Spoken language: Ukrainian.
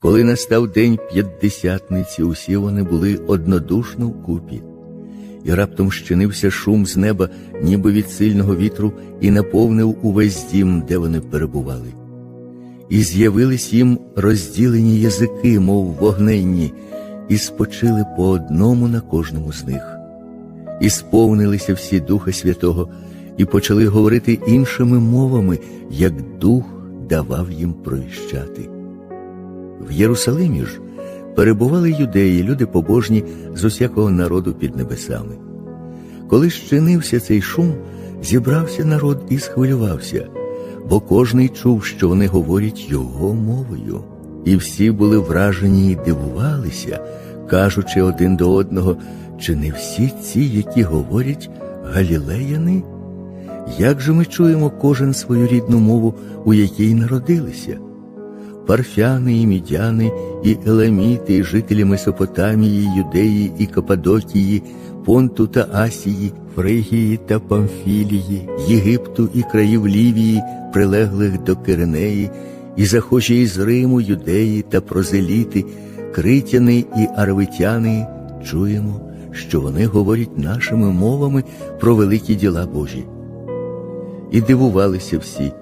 Коли настав день п'ятдесятниці, усі вони були однодушно вкупі. І раптом щинився шум з неба, ніби від сильного вітру, і наповнив увесь дім, де вони перебували. І з'явились їм розділені язики, мов вогненні, і спочили по одному на кожному з них. І сповнилися всі Духа Святого, і почали говорити іншими мовами, як Дух давав їм провіщати. В Єрусалимі ж перебували юдеї, люди побожні з усякого народу під небесами. Коли щинився цей шум, зібрався народ і схвилювався, бо кожний чув, що вони говорять його мовою. І всі були вражені і дивувалися, кажучи один до одного, чи не всі ці, які говорять галілеяни? Як же ми чуємо кожен свою рідну мову, у якій народилися? Парфяни і мідяни, і еламіти, і жителі Месопотамії, Юдеї і Кападокії, Понту та Асії, Фригії та Памфілії, Єгипту і країв Лівії, прилеглих до Киринеї, і захожі із Риму, юдеї та прозеліти, критяни і арвитяни, чуємо, що вони говорять нашими мовами про великі діла Божі. І дивувалися всі,